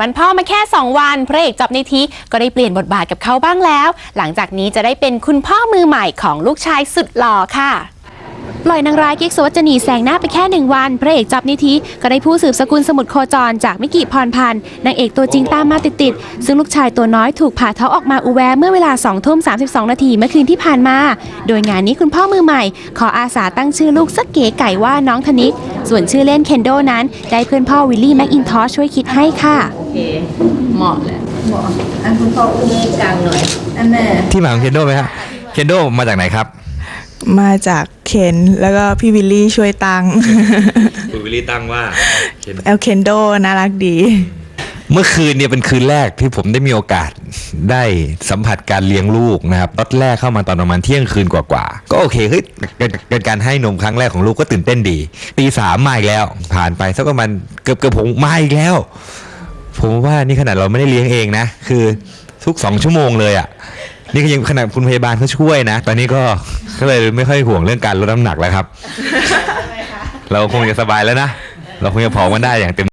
วันพ่อมาแค่ 2 วันพระเอกจอบในทีก็ได้เปลี่ยนบทบาทกับเขาบ้างแล้ว หลังจากนี้จะได้เป็นคุณพ่อมือใหม่ของลูกชายสุดหล่อค่ะปล่อยนางร้ายกิ๊กสวัจนีแสงหน้าไปแค่หนึ่งวัน พระเอกจับนิธิก็ได้ผู้สืบสกุลสมุทรโคจรจากมิกิพรพันธ์นางเอกตัวจริงตามมาติดๆ ซึ่งลูกชายตัวน้อยถูกผ่าเท้องออกมาอุแวเมื่อเวลา2ทุ่ม32 นาทีเมื่อคืนที่ผ่านมา โดยงานนี้คุณพ่อมือใหม่ ขออาสาตั้งชื่อลูกสักเก๋ไก่ว่าน้องธนิก ส่วนชื่อเล่นเคนโดนั้น ได้เพื่อนพ่อวิลลี่แม็กอินทอชช่วยคิดให้ค่ะ โอเค เหมาะเลยบอกอันคุณพ่ออุ้มกลางหน่อยอันแม่ที่มาของเคนโดไหมครับเคนโดมาจากไหนครับ มาจากเคนแล้วก็พี่วิลลี่ช่วยตังคุณวิลลี่ตั้งว่าแอลเคนโดน่ารักดี เมื่อคืนเนี่ยเป็นคืนแรกที่ผมได้มีโอกาสได้สัมผัสการเลี้ยงลูกนะครับตอนแรกเข้ามาตอนประมาณเที่ยงคืนกว่าๆก็โอเคเฮ้ยเป็นเป็นการให้นมครั้งแรกของลูกก็ตื่นเต้นดีตีสามมาอีกแล้ว ผ่านไปสักประมาณเกือบเกือบผมมาอีกแล้ว ผมว่านี่ขนาดเราไม่ได้เลี้ยงเองนะ คือทุกสองชั่วโมงเลยอะ่ะนี่ก็ยังขนาดคุณพยาบาลเขาช่วยนะ ตอนนี้ก็ก็เลยไม่ค่อยห่วงเรื่องการลดน้ำหนักแล้วครับ เราคงจะสบายแล้วนะ เราคงจะผอมกันได้อย่างเต็ม